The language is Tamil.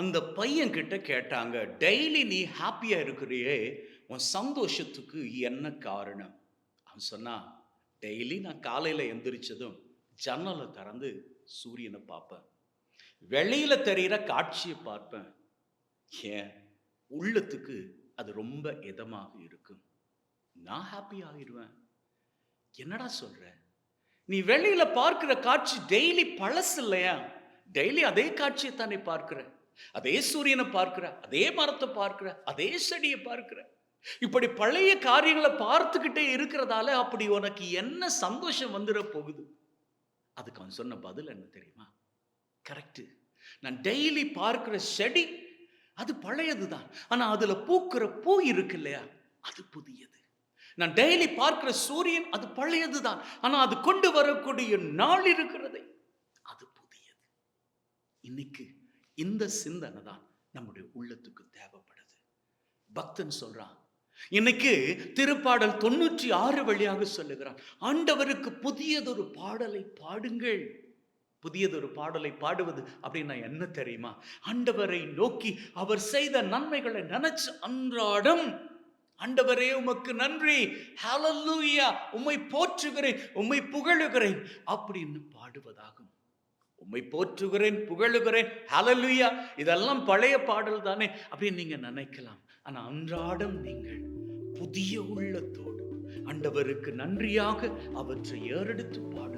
அந்த பையன் கிட்ட கேட்டாங்க டெய்லி நீ ஹாப்பியாக இருக்கிறியே உன் சந்தோஷத்துக்கு என்ன காரணம்? அவன் சொன்னான் டெய்லி நான் காலையில் எந்திரிச்சதும் ஜன்னலை திறந்து சூரியனை பார்ப்பேன். வெளியில் தெரிகிற காட்சியை பார்ப்பேன். ஏன்? உள்ளத்துக்கு அது ரொம்ப இதமாக இருக்கும். நான் ஹாப்பி ஆகிடுவேன் என்னடா சொல்ற? நீ வெளியில பார்க்கிற காட்சி டெய்லி பழசு இல்லையா? டெய்லி அதே காட்சியை தானே பார்க்கிற? அதே சூரியனை பார்க்கிற அதே மரத்தை பார்க்கிற அதே செடியை பார்க்கிற. இப்படி பழைய காரியங்களை பார்த்துக்கிட்டே இருக்கிறதால அப்படி உனக்கு என்ன சந்தோஷம் வந்துட போகுது? அதுக்கு அவன் சொன்ன பதில் என்ன தெரியுமா? கரெக்டு நான் டெய்லி பார்க்கிற செடி அது பழையது தான் ஆனா அதுல பூக்கிற பூ இருக்கு இல்லையா? அது புதியது. நான் டெய்லி பார்க்கிற சூரியன் அது பழையது தான் ஆனா அது கொண்டு வரக்கூடிய நாள் இருக்கிறதே. அது புதியது. இன்னைக்கு இந்த சிந்தனை தான் நம்முடைய உள்ளத்துக்கு தேவைப்படுது. பக்தன் சொல்றான் இன்னைக்கு திருப்பாடல் தொண்ணூற்றி ஆறு வழியாக சொல்லுகிறான் ஆண்டவருக்கு புதியதொரு பாடலை பாடுங்கள். புதியதொரு பாடலை பாடுவது அப்படின்னா என்ன தெரியுமா? ஆண்டவரை நோக்கி அவர் செய்த நன்மைகளை நினைச்சு அன்றாடம் ஆண்டவரே உமக்கு நன்றி. ஹலல்லூயா உம்மை போற்றுகிறேன். உம்மை புகழுகிறேன். அப்படின்னு பாடுவதாகும். உம்மை போற்றுகிறேன் புகழுகிறேன். ஹலலுயா இதெல்லாம் பழைய பாடல் தானே அப்படின்னு நீங்க நினைக்கலாம். ஆனா அன்றாடம் நீங்கள் புதிய உள்ளத்தோடு அண்டவருக்கு நன்றியாக அவற்றை ஏறெடுத்து பாடும்